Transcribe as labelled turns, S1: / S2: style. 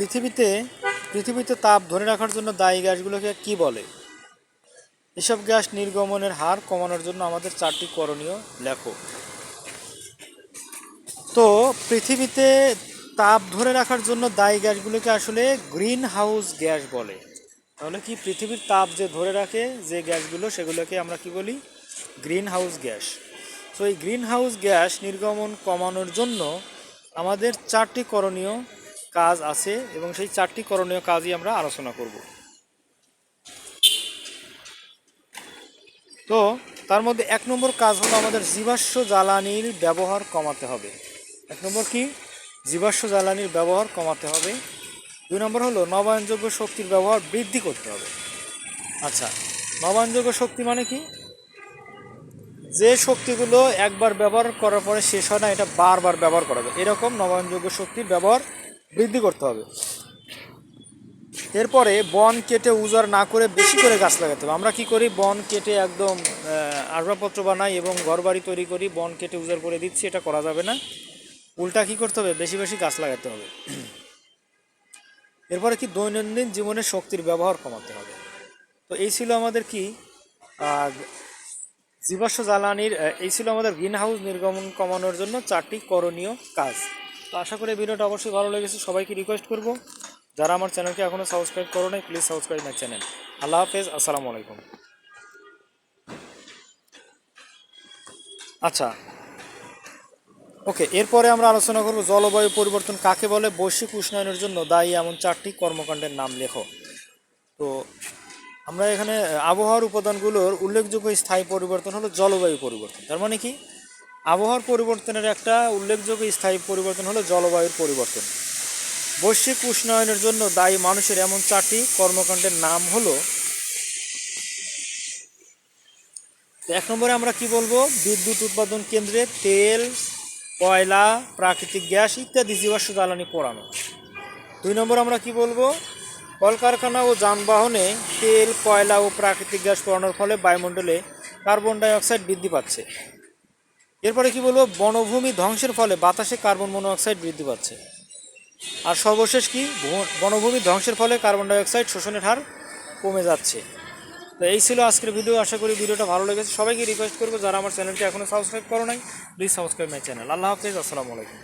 S1: পৃথিবীতে পৃথিবীতে তাপ ধরে রাখার জন্য দায়ী গ্যাসগুলোকে কি বলে? এসব গ্যাস নির্গমনের হার কমানোর জন্য আমাদের চারটি করণীয় লেখো। তো, পৃথিবীতে তাপ ধরে রাখার জন্য দায়ী গ্যাসগুলোকে আসলে গ্রিন হাউস গ্যাস বলে। তাহলে কি পৃথিবীর তাপ যে ধরে রাখে যে গ্যাসগুলো, সেগুলোকে আমরা কি বলি? Green house gas. তো এই গ্রিন হাউস গ্যাস নির্গমন কমানোর জন্য আমাদের চারটি করণীয় কাজ আছে এবং সেই চারটি করণীয় কাজই আমরা আলোচনা করব। তো তার মধ্যে এক নম্বর কাজ হলো আমাদের জীবাশ্ম জ্বালানির ব্যবহার কমাতে হবে। এক নম্বর কি? জীবাশ্ম জ্বালানির ব্যবহার কমাতে হবে। দুই নম্বর হলো নবায়নযোগ্য শক্তির ব্যবহার বৃদ্ধি করতে হবে। আচ্ছা নবায়নযোগ্য শক্তি মানে কি? যে শক্তিগুলো একবার ব্যবহার করার পরে শেষ হয় না, এটা বারবার ব্যবহার করা যায়। এরকম নবায়নযোগ্য শক্তির ব্যবহার বৃদ্ধি করতে হবে। এরপরে বন কেটে উজাড় না করে বেশি করে গাছ লাগাতে হবে। আমরা কি করি? বন কেটে একদম আসবাবপত্র বানাই এবং ঘরবাড়ি তৈরি করি, বন কেটে উজাড় করে দিচ্ছি, এটা করা যাবে না। উল্টা কি করতে হবে? বেশি বেশি গাছ লাগাতে হবে। এরপরে কি? দৈনন্দিন জীবনে শক্তির ব্যবহার কমাতে হবে। তো এই ছিল আমাদের কি? জীবাশ্ম জ্বালানির এই ছিল আমাদের গ্রিন হাউস নির্গমন কমানোর জন্য চারটি করণীয় কাজ। তো আশা করি ভিডিওটা অবশ্যই ভালো লেগেছে। সবাইকে রিকোয়েস্ট করব। যারা আমার চ্যানেলকে এখনও সাবস্ক্রাইব করো নাই প্লিজ সাবস্ক্রাইব মাই চ্যানেল আল্লাহ হাফেজ, আসসালামু আলাইকুম। আচ্ছা ওকে, এরপরে আমরা আলোচনা করব জলবায়ু পরিবর্তন কাকে বলে, বৈশ্বিক উষ্ণায়নের জন্য দায়ী এমন চারটি কর্মকাণ্ডের নাম লেখো। তো আমরা এখানে আবহাওয়ার উপাদানগুলোর উল্লেখযোগ্য স্থায়ী পরিবর্তন হলো জলবায়ু পরিবর্তন। তার মানে কি? আবহাওয়ার পরিবর্তনের একটা উল্লেখযোগ্য স্থায়ী পরিবর্তন হলো জলবায়ুর পরিবর্তন। বৈশ্বিক উষ্ণায়নের জন্য দায়ী মানুষের এমন চারটি কর্মকাণ্ডের নাম হলো, এক নম্বরে আমরা কি বলব? বিদ্যুৎ উৎপাদন কেন্দ্রে তেল, কয়লা, প্রাকৃতিক গ্যাস ইত্যাদি জীবাশ্ম জ্বালানি পোড়ানো। দুই নম্বর আমরা কি বলব? কলকারখানা ও যানবাহনে তেল, কয়লা ও প্রাকৃতিক গ্যাস পোড়ানোর ফলে বায়ুমণ্ডলে কার্বন ডাই অক্সাইড বৃদ্ধি পাচ্ছে। এরপরে কি বলব, বনভূমি ধ্বংসের ফলে বাতাসে কার্বন মনোঅক্সাইড বৃদ্ধি পাচ্ছে। আর সর্বশেষ কি বনভূমি ধ্বংসের ফলে কার্বন ডাইঅক্সাইড শোষণের হার কমে যাচ্ছে। তো এই ছিল আজকের ভিডিও, আশা করি ভিডিওটা ভালো লেগেছে। সবাইকে রিকোয়েস্ট করব, যারা আমার চ্যানেলটি এখনও সাবস্ক্রাইব করো নাই প্লিজ সাবস্ক্রাইব মাই চ্যানেল আল্লাহ হাফিজ, আসসালামু আলাইকুম।